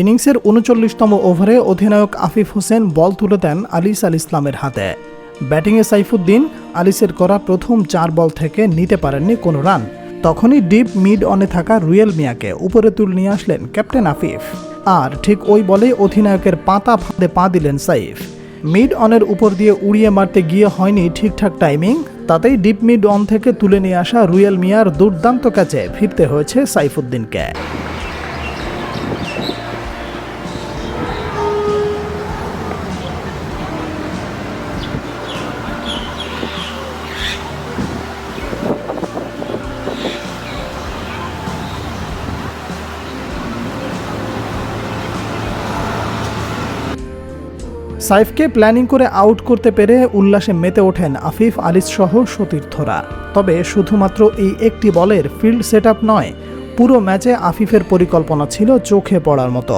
ইনিংসের উনচল্লিশতম ওভারে অধিনায়ক আফিফ হোসেন বল তুলে দেন আলিস আল ইসলামের হাতে। ব্যাটিংয়ে সাইফুদ্দিন আলিসের করা প্রথম চার বল থেকে নিতে পারেননি কোনো রান। তখনই ডিপ মিড অনে থাকা রুয়েল মিয়াকে উপরে তুলে নিয়ে আসলেন ক্যাপ্টেন আফিফ। আর ঠিক ওই বলেই অধিনায়কের পাতা ফাঁদে পা দিলেন সাইফ। মিড অনের উপর দিয়ে উড়িয়ে মারতে গিয়ে হয়নি ঠিকঠাক টাইমিং। তাতেই ডিপ মিড অন থেকে তুলে নিয়ে আসা রুয়েল মিয়ার দুর্দান্ত ক্যাচে ফিরতে হয়েছে সাইফুদ্দিনকে। সাইফকে প্ল্যানিং করে আউট করতে পেরে উল্লাসে মেতে ওঠেন আফিফ, আলিস সহ সতীর্থরা। তবে শুধুমাত্র এই একটি বলের ফিল্ড সেট নয়, পুরো ম্যাচে আফিফের পরিকল্পনা ছিল চোখে পড়ার মতো।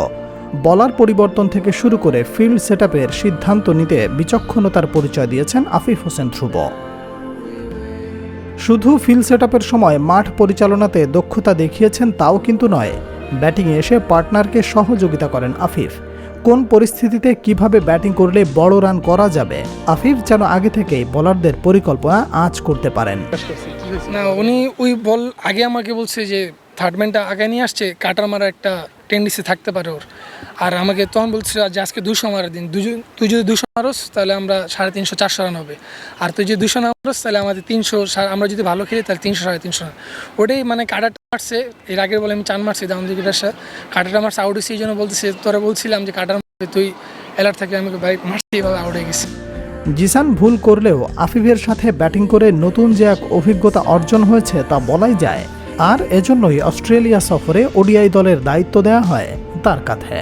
বলার পরিবর্তন থেকে শুরু করে ফিল্ড সেট সিদ্ধান্ত নিতে বিচক্ষণতার পরিচয় দিয়েছেন আফিফ হোসেন ধ্রুব। শুধু ফিল্ড সেট সময় মাঠ পরিচালনাতে দক্ষতা দেখিয়েছেন তাও কিন্তু নয়, ব্যাটিংয়ে এসে পার্টনারকে সহযোগিতা করেন আফিফ। কোন পরিস্থিতিতে কীভাবে ব্যাটিং করলে বড় রান করা যাবে? আফিফ, যেন আগে থেকেই বলারদের পরিকল্পনা আঁচ করতে পারেন। না, উনি ওই বল আগে আমাকে বলছে যে থার্ডম্যানটা আগে নিয়ে আসছে, কাটার মারা একটা টেন্ডেন্সি থাকতে পারে ওর। আর আমাকে তখন বলছে যে আজকে দুশো মারা দিন তুই যদি দুশো মারোস তাহলে আমরা সাড়ে তিনশো, চারশো রান হবে। আর তুই যদি দুশো না মারোস তাহলে আমাদের তিনশো আমরা যদি ভালো খেলি, তাহলে তিনশো, সাড়ে তিনশো রান ওটাই মানে কাটাটা মারছে, এর আগের বলে আমি চান মারছি, দাম দিকে কাটাটা মারছে আউট হয়েছে, এই জন্য বলতেছে, তোরা বলছিলাম যে কাটার তুই অ্যালার্ট থাকে আমি বাইক মারছি, এভাবে আউট হয়ে গেছি। জিসান ভুল করলেও আফিফের সাথে ব্যাটিং করে নতুন যে এক অভিজ্ঞতা অর্জন হয়েছে, তা বলাই যায়। আর এজন্যই অস্ট্রেলিয়া সফরে ওডিআই দলের দায়িত্ব দেওয়া হয় তার কাছে